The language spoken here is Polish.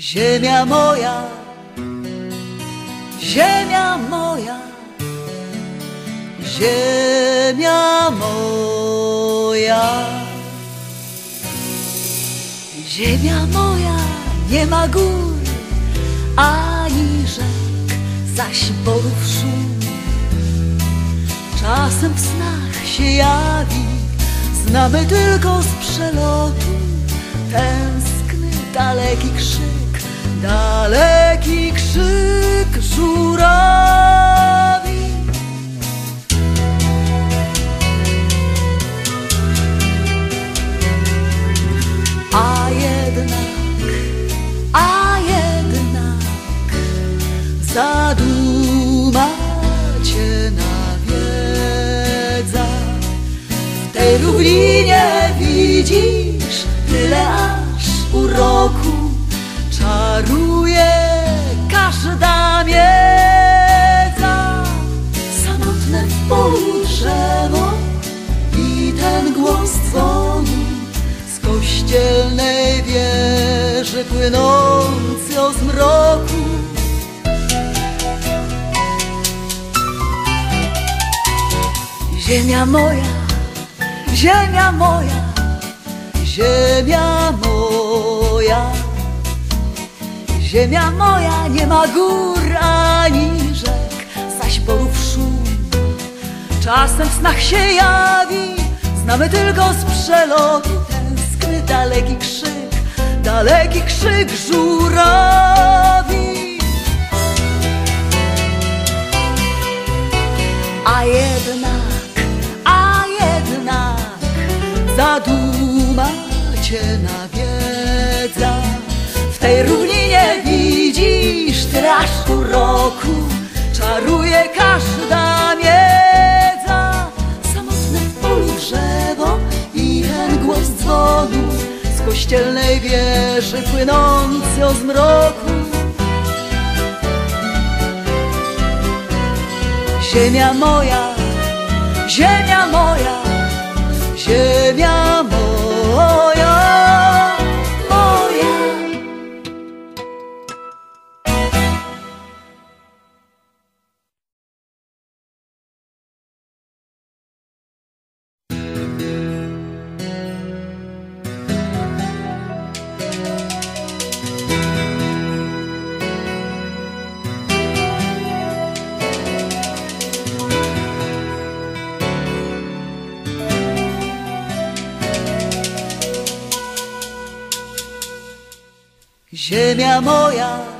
Ziemia moja, ziemia moja, ziemia moja. Ziemia moja nie ma gór ani rzek, zaś borów szum. Czasem w snach się jawi, znamy tylko z przelotu Tej równinie widzisz tyle aż uroku, czaruje każda miedza. Samotne w polu drzewo i ten głos dzwonu z kościelnej wieży płynący o zmroku. Ziemia moja, ziemia moja, ziemia moja. Ziemia moja nie ma gór ani rzek, zaś borów szum. Czasem w snach się jawi, znamy tylko z przelotu tęskny daleki krzyk, daleki krzyk żurawi. Cię nawiedza. W tej równinie widzisz traż uroku, czaruje każda miedza. Samotne w polu drzewo i ten głos dzwonu z kościelnej wieży płynący o zmroku. Ziemia moja, ziemia moja, Ziemia moja,